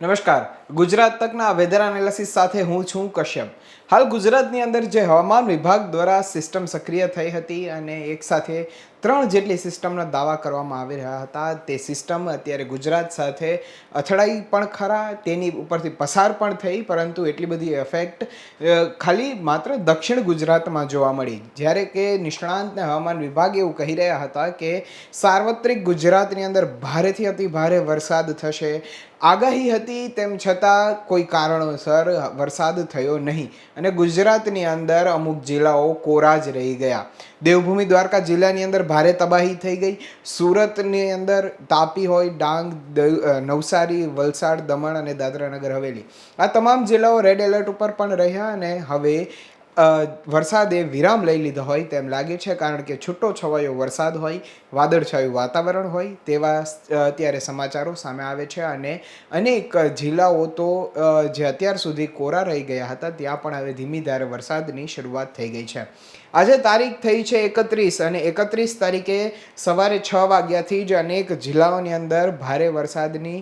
નમસ્કાર. Gujarat તકના weather analysis સાથે હું છું કશ્યપ. હાલ ગુજરાતની અંદર જે હવામાન વિભાગ દ્વારા સિસ્ટમ સક્રિય થઈ હતી અને એક સાથે ત્રણ જેટલી સિસ્ટમના દાવા કરવામાં આવી રહ્યા હતા. તે સિસ્ટમ અત્યારે ગુજરાત સાથે અથડાઈ પણ ખરા, તેની ઉપરથી પસાર પણ થઈ, પરંતુ એટલી બધી એફેક્ટ ખાલી માત્ર દક્ષિણ ગુજરાતમાં જોવા મળી. જ્યારે કે નિષ્ણાંત અને હવામાન વિભાગ એવું કહી રહ્યા હતા કે સાર્વત્રિક ગુજરાતની અંદર ભારેથી અતિ ભારે વરસાદ થશે. આગાહી હતી તેમ છતાં કોઈ કારણોસર વરસાદ થયો નહીં. અને ગુજરાતની અંદર અમુક જિલ્લાઓ કોરા જ રહી ગયા. દેવભૂમિ દ્વારકા જિલ્લાની અંદર ભારે તબાહી થઈ ગઈ. સુરતની અંદર તાપી હોય ડાંગ નવસારી, વલસાડ, દમણ અને દાદરા નગર હવેલી. આ તમામ જિલ્લાઓ રેડ એલર્ટ ઉપર પણ રહ્યા અને હવે વરસાદે વિરામ લઈ લીધો હોય તેમ લાગે છે, કારણ કે છૂટો છવાયો વરસાદ હોય, વાદળછાયું વાતાવરણ હોય તેવા અત્યારે સમાચારો સામે આવે છે અને અનેક જિલ્લાઓ તો જે અત્યાર સુધી કોરા રહી ગયા હતા, ત્યાં પણ હવે ધીમી ધારે વરસાદની શરૂઆત થઈ ગઈ છે. આજે તારીખ થઈ છે એકત્રીસ અને એકત્રીસ તારીખે સવારે છ વાગ્યાથી જ અનેક જિલ્લાઓની અંદર ભારે વરસાદની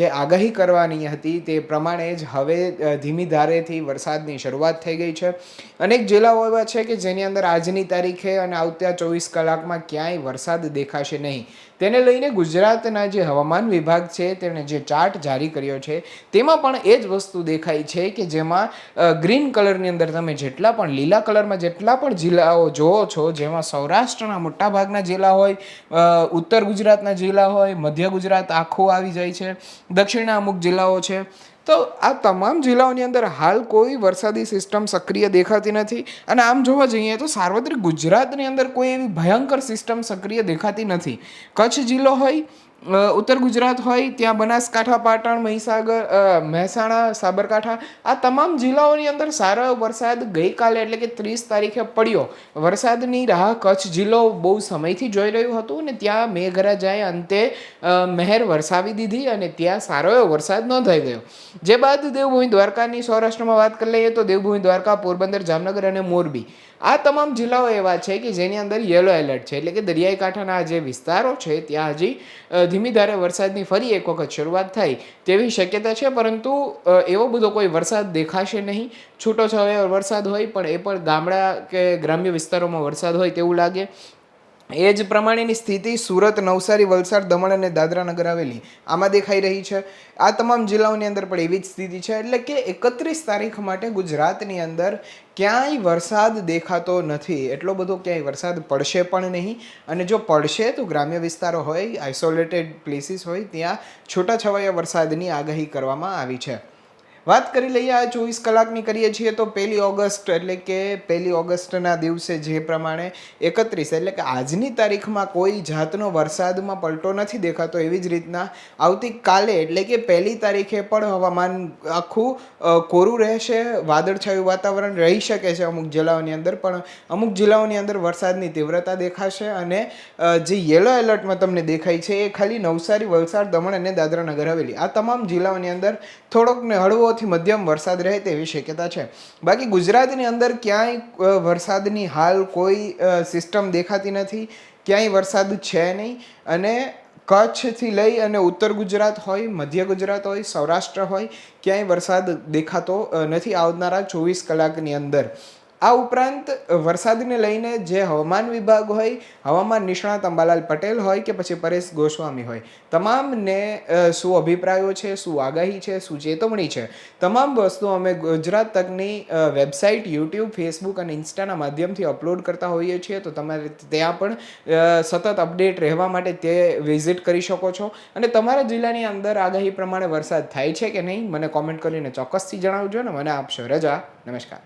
જે આગાહી કરવાની હતી તે પ્રમાણે જ હવે ધીમી ધારેથી વરસાદની શરૂઆત થઈ ગઈ છે. અનેક જિલ્લાઓ એવા છે કે જેની અંદર આજની તારીખે અને આવતા ચોવીસ કલાકમાં ક્યાંય વરસાદ દેખાશે નહીં. તેને લઈને ગુજરાતના જે હવામાન વિભાગ છે, તેણે જે ચાર્ટ જારી કર્યો છે, તેમાં પણ એ જ વસ્તુ દેખાય છે કે જેમાં ગ્રીન કલરની અંદર તમે જેટલા પણ લીલા કલરમાં જેટલા પણ જિલ્લાઓ જુઓ છો, જેમાં સૌરાષ્ટ્રના મોટાભાગના જિલ્લા હોય ઉત્તર ગુજરાતના જિલ્લા હોય, મધ્ય ગુજરાત આખું આવી જાય છે, દક્ષિણના અમુક જિલ્લાઓ છે તો આ તમામ જિલ્લાઓની અંદર હાલ કોઈ વરસાદી સિસ્ટમ સક્રિય દેખાતી નથી. અને આમ જોવા જઈએ તો સાર્વત્રિક ગુજરાતની અંદર કોઈ એવી ભયંકર સિસ્ટમ સક્રિય દેખાતી નથી. કચ્છ જિલ્લો હોય ઉત્તર ગુજરાત હોય, ત્યાં બનાસકાંઠા, પાટણ, મહીસાગર મહેસાણા, સાબરકાંઠા, આ તમામ જિલ્લાઓની અંદર સારો વરસાદ ગઈકાલે એટલે કે ત્રીસ તારીખે પડ્યો. વરસાદની રાહ કચ્છ જિલ્લો બહુ સમયથી જોઈ રહ્યું હતું અને ત્યાં મેઘરાજાએ અંતે મહેર વરસાવી દીધી અને ત્યાં સારો એવો વરસાદ નોંધાઈ ગયો. જે બાદ દેવભૂમિ દ્વારકાની સૌરાષ્ટ્રમાં વાત કરી લઈએ તો દેવભૂમિ દ્વારકા, પોરબંદર, જામનગર અને મોરબી. આ તમામ જિલ્લાઓ એવા છે કે જેની અંદર યલો એલર્ટ છે. એટલે કે દરિયાઈ કાંઠાના જે વિસ્તારો છે, ત્યાં હજી ધીમી ધારે વરસાદની ફરી એક વખત શરૂઆત થાય તેવી શક્યતા છે, પરંતુ એવો બધો કોઈ વરસાદ દેખાશે નહીં. છૂટો છવાયો વરસાદ હોય પણ એ પણ ગામડા કે ગ્રામ્ય વિસ્તારોમાં વરસાદ હોય તેવું લાગે. એ જ પ્રમાણેની સ્થિતિ સુરત, નવસારી, વલસાડ, દમણ અને દાદરા નગર હવેલી આમાં દેખાઈ રહી છે. આ તમામ જિલ્લાઓની અંદર પણ એવી જ સ્થિતિ છે એટલે કે એકત્રીસ તારીખ માટે ગુજરાતની અંદર ક્યાંય વરસાદ દેખાતો નથી. એટલો બધો ક્યાંય વરસાદ પડશે પણ નહીં. અને જો પડશે તો ગ્રામ્ય વિસ્તારો હોય આઇસોલેટેડ પ્લેસીસ હોય, ત્યાં છૂટાછવાયા વરસાદની આગાહી કરવામાં આવી છે. વાત કરી લઈએ, આ ચોવીસ કલાકની કરીએ છીએ તો પહેલી ઓગસ્ટ, એટલે કે પહેલી ઓગસ્ટના દિવસે જે પ્રમાણે એકત્રીસ, એટલે કે આજની તારીખમાં કોઈ જાતનો વરસાદમાં પલટો નથી દેખાતો એવી જ રીતના આવતીકાલે, એટલે કે પહેલી તારીખે પણ હવામાન આખું કોરું રહેશે, વાદળછાયું વાતાવરણ રહી શકે છે અમુક જિલ્લાઓની અંદર, પણ અમુક જિલ્લાઓની અંદર વરસાદની તીવ્રતા દેખાશે અને જે યલો એલર્ટમાં તમને દેખાય છે એ ખાલી નવસારી, વલસાડ, દમણ અને દાદરા નગર હવેલી. આ તમામ જિલ્લાઓની અંદર થોડોક ને હળવોથી મધ્યમ વરસાદ રહે તેવી શક્યતા છે. બાકી ગુજરાતની અંદર ક્યાંય વરસાદની હાલ કોઈ સિસ્ટમ દેખાતી નથી, ક્યાંય વરસાદ છે નહીં. અને કચ્છથી લઈ અને ઉત્તર ગુજરાત હોય, મધ્ય ગુજરાત હોય, સૌરાષ્ટ્ર હોય, ક્યાંય વરસાદ દેખાતો નથી આવનારા ચોવીસ કલાકની અંદર. આ ઉપરાંત, વરસાદને લઈને જે હવામાન વિભાગ હોય, હવામાન નિષ્ણાત અંબાલાલ પટેલ હોય કે પછી પરેશ ગોસ્વામી હોય, તમામને શું અભિપ્રાયો છે, શું આગાહી છે, શું ચેતવણી છે? તમામ વસ્તુ અમે ગુજરાત તકની વેબસાઇટ, યુટ્યુબ, ફેસબુક અને ઇન્સ્ટાના માધ્યમથી અપલોડ કરતા હોઈએ છીએ. તો તમારે ત્યાં પણ સતત અપડેટ રહેવા માટે તે વિઝિટ કરી શકો છો. અને તમારા જિલ્લાની અંદર આગાહી પ્રમાણે વરસાદ થાય છે કે નહીં, મને કોમેન્ટ કરીને ચોક્કસથી જણાવજો ને મને આપશો. રજા. નમસ્કાર.